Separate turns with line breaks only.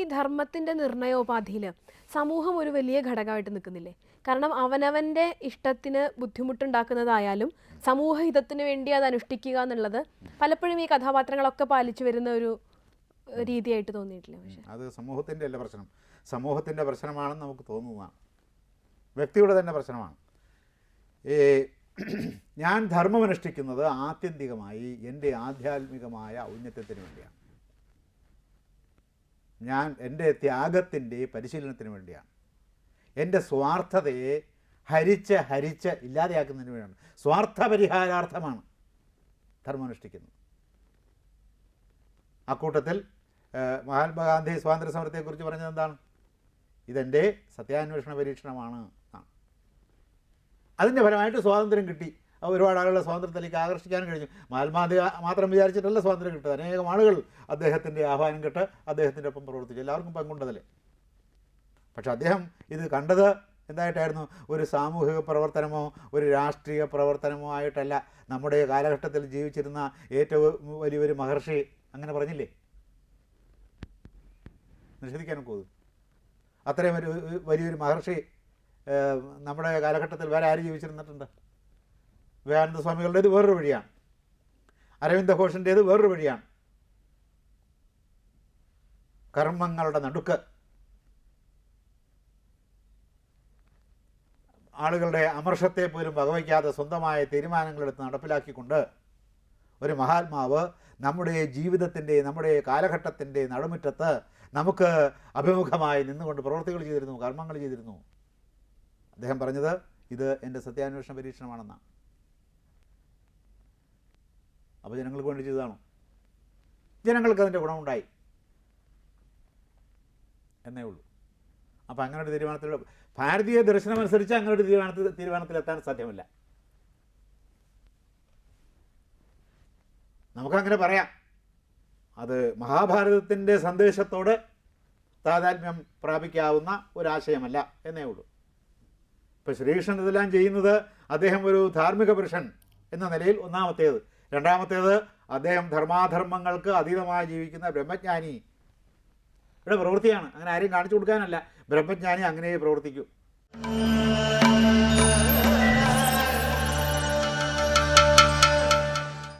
ഈ ധർമ്മത്തിന്റെ നിർണയോപാധിയിൽ സമൂഹം ഒരു വലിയ ഘടകമായിട്ട് നിൽക്കുന്നില്ലേ? കാരണം അവനവന്റെ ഇഷ്ടത്തിന് ബുദ്ധിമുട്ടുണ്ടാക്കുന്നതായാലും സമൂഹഹിതത്തിന് വേണ്ടി അത് അനുഷ്ഠിക്കുക എന്നുള്ളത് പലപ്പോഴും ഈ കഥാപാത്രങ്ങളൊക്കെ പാലിച്ചു വരുന്ന ഒരു രീതിയായിട്ട് തോന്നിയിട്ടില്ല പക്ഷേ?
അത് സമൂഹത്തിന്റെ അല്ല പ്രശ്നം. സമൂഹത്തിന്റെ പ്രശ്നമാണെന്ന് നമുക്ക് തോന്നുന്നതാണ്. വ്യക്തിയുടെ തന്നെ പ്രശ്നമാണ്. ഈ ഞാൻ ധർമ്മമനുഷ്ഠിക്കുന്നത് ആത്യന്തികമായി എന്റെ ആധ്യാത്മികമായ ഔന്നത്യത്തിന് വേണ്ടിയാണ്. ഞാൻ എന്റെ ത്യാഗത്തിന്റെ പരിശീലനത്തിന് വേണ്ടിയാണ്. എന്റെ സ്വാർത്ഥതയെ ഹരിച്ച് ഹരിച്ച് ഇല്ലാതെയാക്കുന്നതിന് വേണ്ടിയാണ്. സ്വാർത്ഥ പരിഹാരാർത്ഥമാണ് ധർമ്മം അനുഷ്ഠിക്കുന്നത്. അക്കൂട്ടത്തിൽ മഹാത്മാഗാന്ധി സ്വാതന്ത്ര്യ സമരത്തെക്കുറിച്ച് പറഞ്ഞത് എന്താണ് ഇതെന്റെ സത്യാന്വേഷണ പരീക്ഷണമാണ് അതിന്റെ ഫലമായിട്ട് സ്വാതന്ത്ര്യം കിട്ടി. ഒരുപാട് ആളുകളെ സ്വാതന്ത്ര്യത്തിലേക്ക് ആകർഷിക്കാൻ കഴിഞ്ഞു. മഹാത്മാഗാന്ധി മാത്രം വിചാരിച്ചിട്ടല്ല സ്വാതന്ത്ര്യം കിട്ടുക അനേകം ആളുകൾ അദ്ദേഹത്തിന്റെ ആഹ്വാനം കേട്ട് അദ്ദേഹത്തിന്റെ ഒപ്പം പ്രവർത്തിച്ചു. എല്ലാവർക്കും പങ്കുണ്ടതല്ലേ പക്ഷെ അദ്ദേഹം ഇത് കണ്ടത് എന്തായിട്ടായിരുന്നു? ഒരു സാമൂഹിക പ്രവർത്തനമോ ഒരു രാഷ്ട്രീയ പ്രവർത്തനമോ ആയിട്ടല്ല. നമ്മുടെ കാലഘട്ടത്തിൽ ജീവിച്ചിരുന്ന ഏറ്റവും വലിയൊരു മഹർഷി അങ്ങനെ പറഞ്ഞില്ലേ? നിഷേധിക്കാൻ പോകും അത്രയും ഒരു വലിയൊരു മഹർഷി നമ്മുടെ കാലഘട്ടത്തിൽ വേറെ ആര് ജീവിച്ചിരുന്നിട്ടുണ്ട്? വിവേകാനന്ദ സ്വാമികളുടേത് വേറൊരു വഴിയാണ്. അരവിന്ദ ഘോഷിന്റേത് വേറൊരു വഴിയാണ്. കർമ്മങ്ങളുടെ നടുക്ക്. ആളുകളുടെ അമർഷത്തെ പോലും വകവയ്ക്കാതെ സ്വന്തമായ തീരുമാനങ്ങളെടുത്ത് നടപ്പിലാക്കിക്കൊണ്ട് ഒരു മഹാത്മാവ് നമ്മുടെ ജീവിതത്തിന്റെ നമ്മുടെ കാലഘട്ടത്തിന്റെ നടുമുറ്റത്ത് നമുക്ക് അഭിമുഖമായി നിന്നുകൊണ്ട് പ്രവൃത്തികൾ ചെയ്തിരുന്നു കർമ്മങ്ങൾ ചെയ്തിരുന്നു. അദ്ദേഹം പറഞ്ഞത് ഇത് എന്റെ സത്യാന്വേഷണ പരീക്ഷണമാണെന്നാണ്. അപ്പോൾ ജനങ്ങൾക്ക് വേണ്ടി ചെയ്തതാണോ? ജനങ്ങൾക്ക് അതിന്റെ ഗുണമുണ്ടായി. എന്നേ ഉള്ളൂ. അപ്പോൾ അങ്ങനെ ഒരു തീരുമാനത്തിൽ ഭാരതീയ ദർശനമനുസരിച്ച് അങ്ങനെ ഒരു തീരുമാനത്തിൽ തീരുമാനത്തിലെത്താൻ സാധ്യമല്ല. നമുക്കങ്ങനെ പറയാം. അത് മഹാഭാരതത്തിന്റെ സന്ദേശത്തോട് താതാത്മ്യം പ്രാപിക്കാവുന്ന ഒരാശയമല്ല എന്നേ ഉള്ളൂ. ഇപ്പോൾ ശ്രീകൃഷ്ണൻ ഇതെല്ലാം ചെയ്യുന്നത്? അദ്ദേഹം ഒരു ധാർമ്മിക പുരുഷൻ എന്ന നിലയിൽ ഒന്നാമത്തേത്. രണ്ടാമത്തേത് അദ്ദേഹം ധർമാധർമ്മങ്ങൾക്ക് അതീതമായി ജീവിക്കുന്ന ബ്രഹ്മജ്ഞാനി. ഇവിടെ പ്രവൃത്തിയാണ്. അങ്ങനെ ആരെയും കാണിച്ചു കൊടുക്കാനല്ല. ബ്രഹ്മജ്ഞാനി അങ്ങനെ പ്രവർത്തിക്കൂ.